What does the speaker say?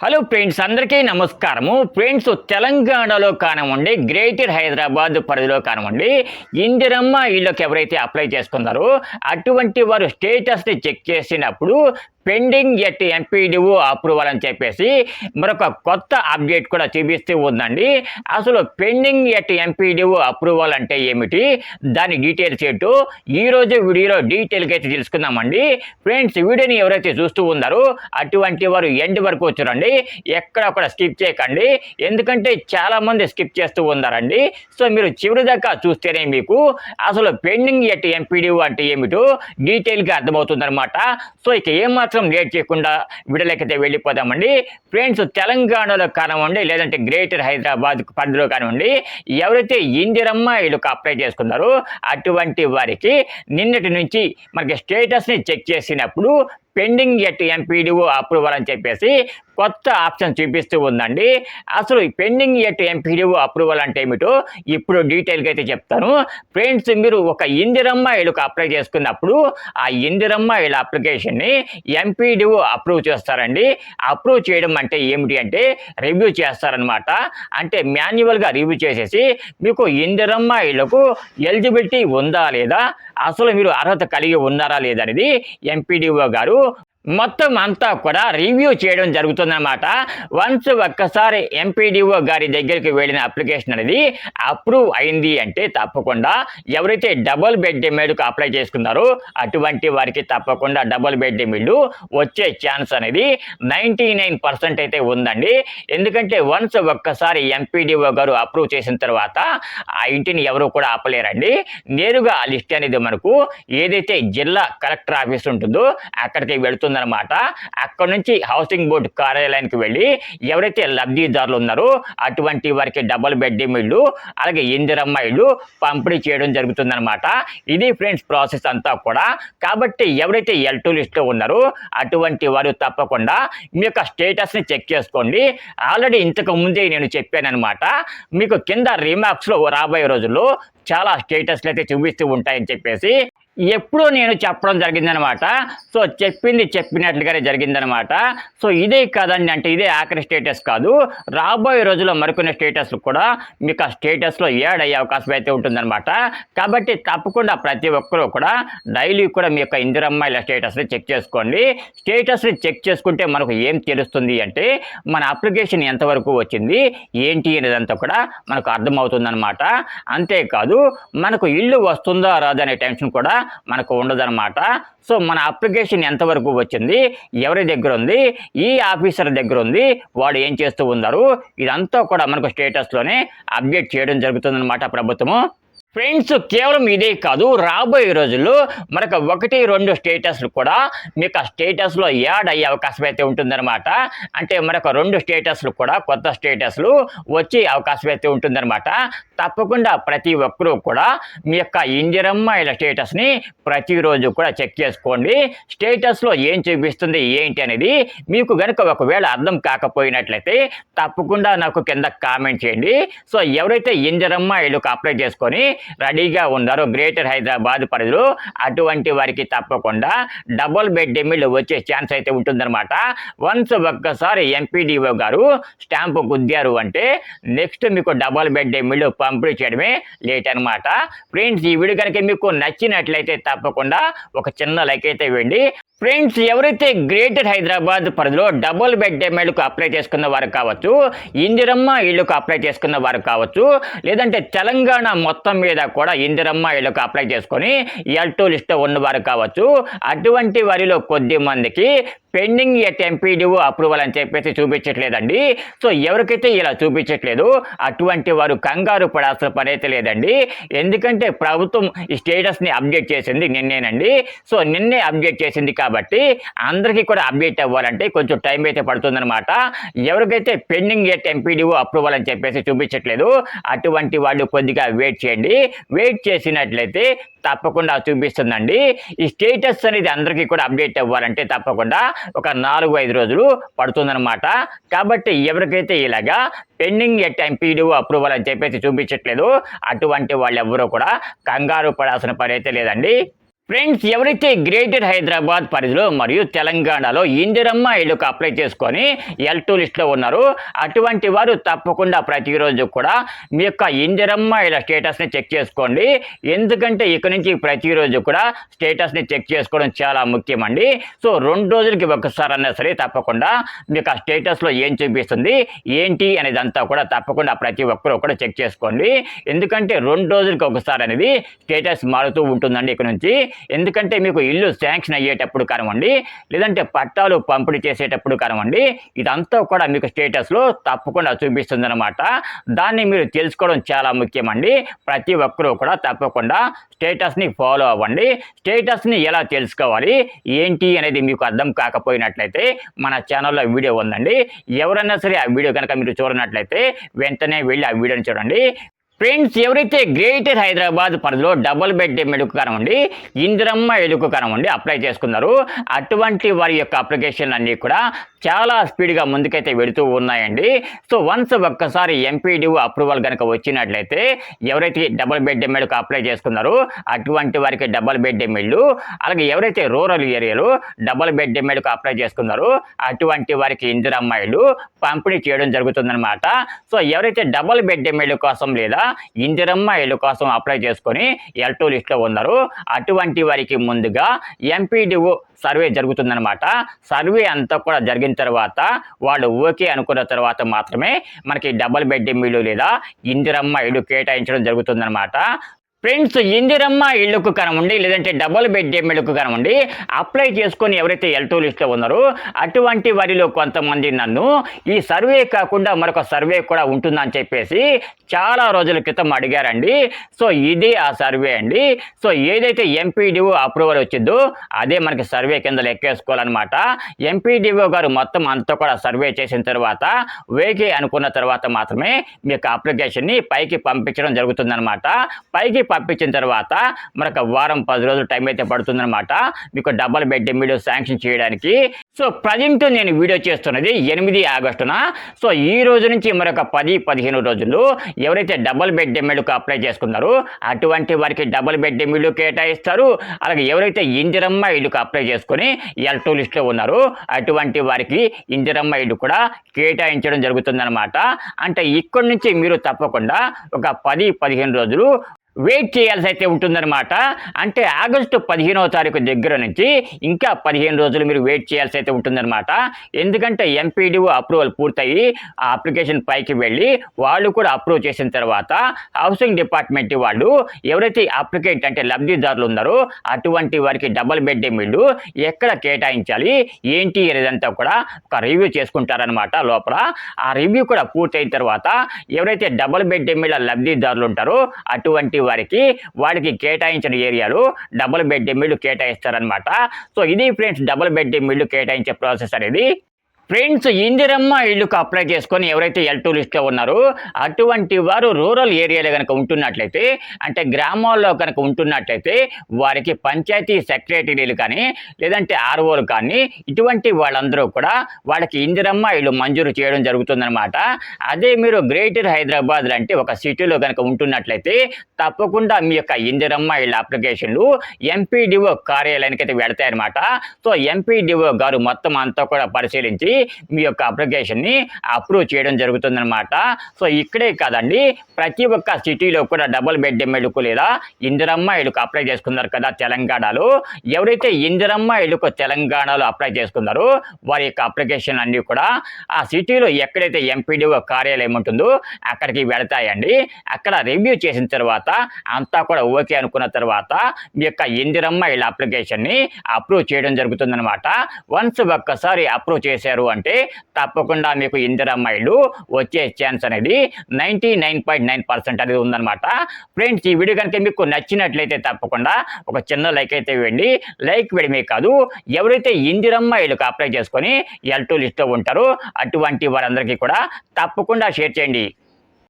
Hello friends అందరికీ నమస్కారము. Friends తెలంగాణలో కానివ్వండి గ్రేటర్ హైదరాబాద్ పరిధిలో కానివ్వండి ఇందిరమ్మ ఇళ్ళకి ఎవరైతే అప్లై చేసుకున్నారో అటువంటి వారు స్టేటస్ని చెక్ చేసినప్పుడు పెండింగ్ ఎట్ ఎంపీడీఓ అప్రూవల్ అని చెప్పేసి మరొక కొత్త అప్డేట్ కూడా చూపిస్తూ ఉందండి. అసలు పెండింగ్ ఎట్ ఎంపీడీఓ అప్రూవల్ అంటే ఏమిటి? దాని డీటెయిల్స్ ఏంటో ఈరోజు వీడియోలో డీటెయిల్గా అయితే తెలుసుకుందామండి. ఫ్రెండ్స్ వీడియోని ఎవరైతే చూస్తూ ఉన్నారో అటువంటి వారు ఎండ్ వరకు చూడండి ఎక్కడ స్కిప్ చేయకండి. ఎందుకంటే చాలామంది స్కిప్ చేస్తూ ఉన్నారండి. సో మీరు చివరి దాకా చూస్తేనే మీకు అసలు పెండింగ్ ఎట్ ఎంపీడీఓ అంటే ఏమిటో డీటెయిల్గా అర్థమవుతుందన్నమాట. సో ఇక ఏమాత్రం లేట్ చేయకుండా విడలేకైతే వెళ్ళిపోదామండి. ఫ్రెండ్స్ తెలంగాణలో కానివ్వండి లేదంటే గ్రేటర్ హైదరాబాద్ పరిధిలో కానివ్వండి ఎవరైతే ఇందిరమ్మ ఇళ్ళకు అప్లై చేసుకున్నారో అటువంటి వారికి నిన్నటి నుంచి మనకి స్టేటస్ని చెక్ చేసినప్పుడు పెండింగ్ ఎట్ ఎంపీడీఓ అప్రూవల్ అని చెప్పేసి కొత్త ఆప్షన్ చూపిస్తూ ఉందండి. అసలు పెండింగ్ ఎట్ ఎంపీడీఓ అప్రూవల్ అంటే ఏమిటో ఇప్పుడు డీటెయిల్గా అయితే చెప్తాను. ఫ్రెండ్స్ మీరు ఒక ఇందిరమ్మ ఇళ్ళకు అప్లై చేసుకున్నప్పుడు ఆ ఇందిరమ్మ ఇళ్ళ అప్లికేషన్ని ఎంపీడీఓ అప్రూవ్ చేస్తారండి. అప్రూవ్ చేయడం అంటే ఏమిటి అంటే రివ్యూ చేస్తారనమాట అంటే మాన్యువల్గా రివ్యూ చేసేసి మీకు ఇందిరమ్మ ఇళ్ళకు ఎలిజిబిలిటీ ఉందా లేదా అసలు మీరు అర్హత కలిగి ఉన్నారా లేదనేది ఎంపీడీఓ గారు మొత్తం అంతా కూడా రివ్యూ చేయడం జరుగుతుందన్నమాట. వన్స్ ఒక్కసారి ఎంపీడీఓ గారి దగ్గరికి వెళ్ళిన అప్లికేషన్ అనేది అప్రూవ్ అయింది అంటే తప్పకుండా ఎవరైతే డబుల్ బెడ్ మీల్కు అప్లై చేసుకున్నారో అటువంటి వారికి తప్పకుండా డబుల్ బెడ్ మీడు వచ్చే ఛాన్స్ అనేది నైంటీ నైన్ పర్సెంట్ అయితే ఉందండి. ఎందుకంటే వన్స్ ఒక్కసారి ఎంపీడీఓ గారు అప్రూవ్ చేసిన తర్వాత ఆ ఇంటిని ఎవరు కూడా ఆపలేరండి. నేరుగా ఆ లిస్ట్ అనేది మనకు ఏదైతే జిల్లా కలెక్టర్ ఆఫీస్ ఉంటుందో అక్కడికి ఉందన్నమాట. అక్కడ నుంచి హౌసింగ్ బోర్డు కార్యాలయానికి వెళ్ళి ఎవరైతే లబ్ధిదారులు ఉన్నారో అటువంటి వారికి డబుల్ బెడ్రూమ్ ఇళ్ళు అలాగే ఇందిరమ్మ ఇళ్ళు పంపిణీ చేయడం జరుగుతుందన్నమాట. ఇది ఫ్రెండ్స్ ప్రాసెస్ అంతా కూడా. కాబట్టి ఎవరైతే ఎల్ టూ లిస్ట్లో ఉన్నారో అటువంటి వారు తప్పకుండా మీ యొక్క స్టేటస్ని చెక్ చేసుకోండి. ఆల్రెడీ ఇంతకు ముందే నేను చెప్పానన్నమాట. మీకు కింద రీమార్క్స్లో రాబోయే రోజుల్లో చాలా స్టేటస్లు అయితే చూపిస్తూ ఉంటాయని చెప్పేసి ఎప్పుడూ నేను చెప్పడం జరిగిందనమాట. సో చెప్పింది చెప్పినట్లుగానే జరిగిందనమాట. సో ఇదే కాదండి అంటే ఇదే ఆఖరి స్టేటస్ కాదు. రాబోయే రోజుల్లో మరికొన్ని స్టేటస్లు కూడా మీకు ఆ స్టేటస్లో యాడ్ అయ్యే అవకాశం అయితే ఉంటుందన్నమాట కాబట్టి తప్పకుండా ప్రతి ఒక్కరూ కూడా డైలీ కూడా మీ యొక్క ఇందిరమ్మాయిల స్టేటస్ని చెక్ చేసుకోండి. స్టేటస్ని చెక్ చేసుకుంటే మనకు ఏం తెలుస్తుంది అంటే మన అప్లికేషన్ ఎంతవరకు వచ్చింది ఏంటి అనేదంతా కూడా మనకు అర్థమవుతుందన్నమాట అంతేకాదు మనకు ఇల్లు వస్తుందా రాదా అనే టెన్షన్ కూడా మనకు ఉండదన్నమాట. సో మన అప్లికేషన్ ఎంతవరకు వచ్చింది ఎవరి దగ్గర ఉంది ఈ ఆఫీసర్ దగ్గర ఉంది వాడు ఏం చేస్తూ ఉన్నారు ఇదంతా కూడా మనకు స్టేటస్లోనే అప్డేట్ చేయడం జరుగుతుందన్నమాట ప్రభుత్వము. ఫ్రెండ్స్ కేవలం ఇదే కాదు రాబోయే రోజుల్లో మనకు ఒకటి రెండు స్టేటస్లు కూడా మీకు ఆ స్టేటస్లో యాడ్ అయ్యే అవకాశం అయితే ఉంటుందన్నమాట. అంటే మనకు రెండు స్టేటస్లు కూడా కొత్త స్టేటస్లు వచ్చే అవకాశం అయితే ఉంటుందన్నమాట. తప్పకుండా ప్రతి ఒక్కరూ కూడా మీ యొక్క ఇందిరమ్మ స్టేటస్ని ప్రతిరోజు కూడా చెక్ చేసుకోండి. స్టేటస్లో ఏం చూపిస్తుంది ఏంటి అనేది మీకు కనుక ఒకవేళ అర్థం కాకపోయినట్లయితే తప్పకుండా నాకు కింద కామెంట్ చేయండి. సో ఎవరైతే ఇందిరమ్మ అప్లై చేసుకొని రెడీగా ఉన్నారో. గ్రేటర్ హైదరాబాద్ పరిధిలో అటువంటి వారికి తప్పకుండా డబుల్ బెడ్ ఎమ్మిళ్ళు వచ్చే ఛాన్స్ అయితే ఉంటుందన్నమాట. వన్స్ ఒక్కసారి ఎంపీడీఓ గారు స్టాంపు గుద్దారు అంటే నెక్స్ట్ మీకు డబుల్ బెడ్ ఎమ్మిళ్ళు పంపిణీ చేయడమే లేట్ అనమాట ఫ్రెండ్స్ ఈ వీడియో కనుక మీకు నచ్చినట్లయితే తప్పకుండా ఒక చిన్న లైక్ అయితే వేయండి ఫ్రెండ్స్ ఎవరైతే గ్రేటర్ హైదరాబాద్ పరిధిలో డబుల్ బెడ్ ఎమ్మెల్యేకు అప్లై చేసుకున్న వారు కావచ్చు ఇందిరమ్మ ఇళ్ళకు అప్లై చేసుకున్న వారు కావచ్చు లేదంటే తెలంగాణ మొత్తం మీద కూడా ఇందిరమ్మ ఇళ్ళకు అప్లై చేసుకొని ఎల్ టూ లిస్ట్లో ఉన్నవారు కావచ్చు. అటువంటి వారిలో కొద్ది మందికి పెండింగ్ ఎట్ ఎంపీడీఓ అప్రూవల్ అని చెప్పేసి చూపించట్లేదండి. సో ఎవరికైతే ఇలా చూపించట్లేదు అటువంటి వారు కంగారు పడాల్సిన పని అయితే లేదండి. ఎందుకంటే ప్రభుత్వం ఈ స్టేటస్ని అప్డేట్ చేసింది నిన్నేనండి. సో నిన్నే అప్డేట్ చేసింది కాబట్టి అందరికీ కూడా అప్డేట్ అవ్వాలంటే కొంచెం టైం అయితే పడుతుందన్నమాట. ఎవరికైతే పెండింగ్ ఎట్ ఎంపీడీఓ అప్రూవల్ అని చెప్పేసి చూపించట్లేదు అటువంటి వాళ్ళు కొద్దిగా వెయిట్ చేయండి. వెయిట్ చేసినట్లయితే తప్పకుండా చూపిస్తుందండి. ఈ స్టేటస్ అనేది అందరికీ కూడా అప్డేట్ అవ్వాలంటే తప్పకుండా ఒక నాలుగు ఐదు రోజులు పడుతుందన్నమాట. కాబట్టి ఎవరికైతే ఇలాగా పెండింగ్ ఎట్ పీడిఓ అప్రూవల్ అని చెప్పేసి చూపించట్లేదు అటువంటి వాళ్ళు ఎవరూ కూడా కంగారు పడాల్సిన పని అయితే లేదండి. ఫ్రెండ్స్ ఎవరైతే గ్రేటర్ హైదరాబాద్ పరిధిలో మరియు తెలంగాణలో ఇందిరమ్మ ఇళ్ళకు అప్లై చేసుకొని ఎల్ టూ లిస్ట్లో ఉన్నారు అటువంటి వారు తప్పకుండా ప్రతిరోజు కూడా మీ యొక్క ఇందిరమ్మ ఇళ్ళ స్టేటస్ని చెక్ చేసుకోండి. ఎందుకంటే ఇక నుంచి ప్రతిరోజు కూడా స్టేటస్ని చెక్ చేసుకోవడం చాలా ముఖ్యమండి. సో రెండు రోజులకి ఒకసారి అన్నా సరే తప్పకుండా మీకు ఆ స్టేటస్లో ఏం చూపిస్తుంది ఏంటి అనేది అంతా కూడా తప్పకుండా ప్రతి ఒక్కరూ కూడా చెక్ చేసుకోండి. ఎందుకంటే రెండు రోజులకి ఒకసారి అనేది స్టేటస్ మారుతూ ఉంటుందండి ఇక నుంచి. ఎందుకంటే మీకు ఇల్లు శాంక్షన్ అయ్యేటప్పుడు కానివ్వండి లేదంటే పట్టాలు పంపిణీ చేసేటప్పుడు కానివ్వండి ఇదంతా కూడా మీకు స్టేటస్లో తప్పకుండా చూపిస్తుందన్నమాట. దాన్ని మీరు తెలుసుకోవడం చాలా ముఖ్యమండి. ప్రతి ఒక్కరూ కూడా తప్పకుండా స్టేటస్ని ఫాలో అవ్వండి. స్టేటస్ని ఎలా తెలుసుకోవాలి? ఏంటి అనేది మీకు అర్థం కాకపోయినట్లయితే మన ఛానల్లో వీడియో ఉందండి. ఎవరైనా సరే ఆ వీడియో కనుక మీరు చూడనట్లయితే వెంటనే వెళ్ళి ఆ వీడియోని చూడండి. ఫ్రెండ్స్ ఎవరైతే గ్రేటర్ హైదరాబాద్ పరిధిలో డబుల్ బెడ్ మెడుకు కానివ్వండి ఇందిరమ్మ ఎలుకు కానివ్వండి అప్లై చేసుకున్నారు అటువంటి వారి యొక్క అప్లికేషన్ అన్నీ కూడా చాలా స్పీడ్గా ముందుకైతే వెళుతూ ఉన్నాయండి. సో వన్స్ ఒక్కసారి ఎంపీడీఓ అప్రూవల్ కనుక వచ్చినట్లయితే ఎవరైతే డబుల్ బెడ్ ఎమ్మెల్యేకు అప్లై చేసుకున్నారో అటువంటి వారికి డబుల్ బెడ్ ఎమ్మెల్యూ అలాగే ఎవరైతే రూరల్ ఏరియాలో డబుల్ బెడ్ ఎమ్మెల్యేకు అప్లై చేసుకున్నారో అటువంటి వారికి ఇందిరమ్మాయిలు పంపిణీ చేయడం జరుగుతుందన్నమాట. సో ఎవరైతే డబుల్ బెడ్ ఎమ్మెల్యూ కోసం లేదా ఇందిరమ్మ ఇల్లు కోసం అప్లై చేసుకొని ఎల్ టూ లిస్ట్లో ఉన్నారో అటువంటి వారికి ముందుగా ఎంపీడీఓ సర్వే జరుగుతుందనమాట సర్వే అంతా కూడా జరిగిన తర్వాత వాళ్ళు ఓకే అనుకున్న తర్వాత మాత్రమే మనకి డబుల్ బెడ్ ఇల్లు లేదా ఇందిరమ్మ ఇల్లు కేటాయించడం జరుగుతుందనమాట ఫ్రెండ్స్ ఇందిరమ్మ ఇళ్ళకు కనవండి లేదంటే డబుల్ బెడ్ ఇళ్ళకు కనవండి అప్లై చేసుకొని ఎవరైతే ఎల్ టూ లిస్ట్లో ఉన్నారో అటువంటి వారిలో కొంతమంది నన్ను ఈ సర్వే కాకుండా మరొక సర్వే కూడా ఉంటుందని చెప్పేసి చాలా రోజుల క్రితం అడిగారండి. సో ఇది ఆ సర్వే అండి. సో ఏదైతే ఎంపీడీఓ అప్రూవల్ వచ్చిందో అదే మనకి సర్వే కింద లెక్కేసుకోవాలన్నమాట. ఎంపీడీఓ గారు మొత్తం అంతా కూడా సర్వే చేసిన తర్వాత వేకే అనుకున్న తర్వాత మాత్రమే మీకు అప్లికేషన్ని పైకి పంపించడం జరుగుతుందన్నమాట. పైకి పంపించిన తర్వాత మనకు వారం పది రోజులు టైం అయితే పడుతుందనమాట మీకు డబల్ బెడ్ వీడియో శాంక్షన్ చేయడానికి. సో ప్రజెంట్ నేను వీడియో చేస్తున్నది ఎనిమిది ఆగస్టున. సో ఈ రోజు నుంచి మరొక పది పదిహేను రోజులు ఎవరైతే డబల్ బెడ్ ఎమ్మెల్యేకు అప్లై చేసుకున్నారో అటువంటి వారికి డబల్ బెడ్ ఎమ్మెల్యే కేటాయిస్తారు. అలాగే ఎవరైతే ఇందిరమ్మ ఇల్లుకు అప్లై చేసుకొని ఎల్ టూ లిస్ట్లో ఉన్నారో అటువంటి వారికి ఇందిరమ్మ ఇల్లు కూడా కేటాయించడం జరుగుతుందన్నమాట. అంటే ఇక్కడి నుంచి మీరు తప్పకుండా ఒక పది పదిహేను రోజులు వెయిట్ చేయాల్సి అయితే ఉంటుందన్నమాట. అంటే ఆగస్టు పదిహేనవ తారీఖు దగ్గర నుంచి ఇంకా పదిహేను రోజులు మీరు వెయిట్ చేయాల్సి అయితే ఉంటుందన్నమాట. ఎందుకంటే ఎంపీడీఓ అప్రూవల్ పూర్తయి ఆ అప్లికేషన్ పైకి వెళ్ళి వాళ్ళు కూడా అప్రూవ్ చేసిన తర్వాత హౌసింగ్ డిపార్ట్మెంట్ వాళ్ళు ఎవరైతే అప్లికేట్ అంటే లబ్ధిదారులు ఉన్నారో అటువంటి వారికి డబల్ బెడ్ ఇల్లు ఎక్కడ కేటాయించాలి ఏంటి అనేదంతా కూడా ఒక రివ్యూ చేసుకుంటారనమాట లోపల. ఆ రివ్యూ కూడా పూర్తయిన తర్వాత ఎవరైతే డబల్ బెడ్ ఎమ్మెల్యే లబ్ధిదారులు ఉంటారో అటువంటి వారికి వాడికి కేటాయించిన ఏరియాలో డబుల్ బెడ్ ఎమ్మెల్యే కేటాయిస్తారనమాట సో ఇది ఫ్రెండ్స్ డబుల్ బెడ్ ఎమ్మెల్యే కేటాయించే ప్రాసెస్ అనేది ఫ్రెండ్స్ ఇందిరమ్మ ఇల్లుకు అప్లై చేసుకొని ఎవరైతే ఎల్ టూ లిస్ట్లో ఉన్నారో అటువంటి వారు రూరల్ ఏరియాలో కనుక ఉంటున్నట్లయితే అంటే గ్రామాల్లో కనుక ఉంటున్నట్లయితే వారికి పంచాయతీ సెక్రటరీలు కానీ లేదంటే ఆర్ఓలు కానీ ఇటువంటి వాళ్ళందరూ కూడా వాళ్ళకి ఇందిరమ్మ ఇల్లు మంజూరు చేయడం జరుగుతుందన్నమాట. అదే మీరు గ్రేటర్ హైదరాబాద్ లాంటి ఒక సిటీలో కనుక ఉంటున్నట్లయితే తప్పకుండా మీ యొక్క ఇందిరమ్మ ఇళ్ళ అప్లికేషన్లు ఎంపీడీఓ కార్యాలయానికి అయితే వెళతాయన్నమాట. సో ఎంపీడీఓ గారు మొత్తం అంతా కూడా పరిశీలించి మీ యొక్క అప్లికేషన్ని అప్రూవ్ చేయడం జరుగుతుందన్నమాట. సో ఇక్కడే కాదండి ప్రతి ఒక్క సిటీలో కూడా డబుల్ బెడ్ ఇళ్ళకు లేదా ఇందిరమ్మ ఇళ్ళకు అప్లై చేసుకున్నారు కదా తెలంగాణలో. ఎవరైతే ఇందిరమ్మ ఇళ్ళకు తెలంగాణలో అప్లై చేసుకున్నారో వారి యొక్క అప్లికేషన్ అన్నీ కూడా ఆ సిటీలో ఎక్కడైతే ఎంపీడీఓ కార్యాలయం ఉంటుందో అక్కడికి వెళతాయండి. అక్కడ రివ్యూ చేసిన తర్వాత అంతా కూడా ఓకే అనుకున్న తర్వాత మీ యొక్క ఇందిరమ్మ ఇళ్ళ అప్లికేషన్ని అప్రూవ్ చేయడం జరుగుతుందన్నమాట. వన్స్ ఒక్కసారి అప్రూవ్ చేశారు అంటే తప్పకుండా మీకు ఇందిరమ్మ అమ్మాయిలు వచ్చే ఛాన్స్ అనేది ninety nine point nine percent అనేది ఉందన్నమాట. ఫ్రెండ్స్ ఈ వీడియో కనుక మీకు నచ్చినట్లయితే తప్పకుండా ఒక చిన్న లైక్ అయితే వేయండి లైక్ వేయడమే కాదు ఎవరైతే ఇందిరమ్మ అప్లై చేసుకొని ఎల్ టూ లిస్ట్లో ఉంటారో అటువంటి వారందరికీ కూడా తప్పకుండా షేర్ చేయండి.